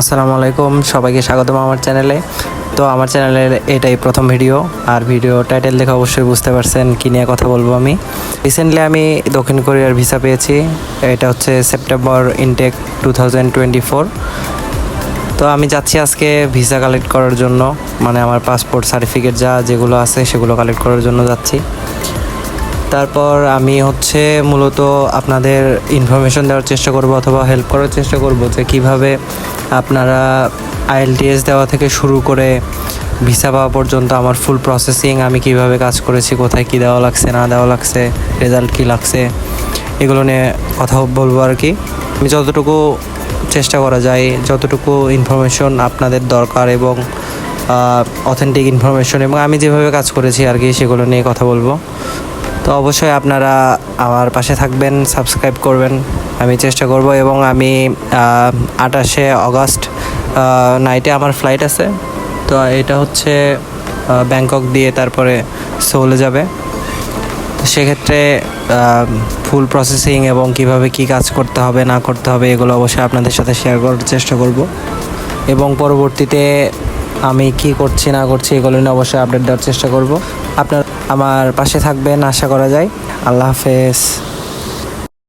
আসসালামু আলাইকুম, সবাইকে স্বাগতম আমার চ্যানেলে তো আমার চ্যানেলের এটাই প্রথম ভিডিও আর ভিডিও টাইটেল দেখে অবশ্যই বুঝতে পারছেন কী নিয়ে কথা বলব আমি। রিসেন্টলি আমি দক্ষিণ কোরিয়ার ভিসা পেয়েছি, এটা হচ্ছে সেপ্টেম্বর ইনটেক টু তো আমি যাচ্ছি আজকে ভিসা কালেক্ট করার জন্য মানে আমার পাসপোর্ট সার্টিফিকেট যা যেগুলো আছে সেগুলো কালেক্ট করার জন্য যাচ্ছি। তারপর আমি হচ্ছে মূলত আপনাদের ইনফরমেশন দেওয়ার চেষ্টা করব অথবা হেল্প করার চেষ্টা করব যে কীভাবে আপনারা আইএলটিএস দেওয়া থেকে শুরু করে ভিসা পাওয়া পর্যন্ত আমার ফুল প্রসেসিং আমি কীভাবে কাজ করেছি, কোথায় কী দেওয়া লাগছে, না দেওয়া লাগছে রেজাল্ট কী লাগছে, এগুলো নিয়ে কথা বলব আর কি। আমি যতটুকু চেষ্টা করা যায়, যতটুকু ইনফরমেশন আপনাদের দরকার এবং অথেন্টিক ইনফরমেশন এবং আমি যেভাবে কাজ করেছি আর কি, সেগুলো নিয়ে কথা বলব। তো অবশ্যই আপনারা আমার পাশে থাকবেন সাবস্ক্রাইব করবেন। আমি চেষ্টা করব এবং আমি আঠাশে অগস্ট নাইটে আমার ফ্লাইট আছে। তো এটা হচ্ছে ব্যাংকক দিয়ে তারপরে সোলে যাবে। সেক্ষেত্রে ফুল প্রসেসিং এবং কীভাবে কি কাজ করতে হবে, না করতে হবে, এগুলো অবশ্যই আপনাদের সাথে শেয়ার করার চেষ্টা করব। এবং পরবর্তীতে আমি কি করছি, না করছি এগুলো নিয়ে অবশ্যই আপডেট দেওয়ার চেষ্টা করব। আপনার, আমার পাশে থাকবেন, আশা করা যায়। আল্লাহ হাফেজ।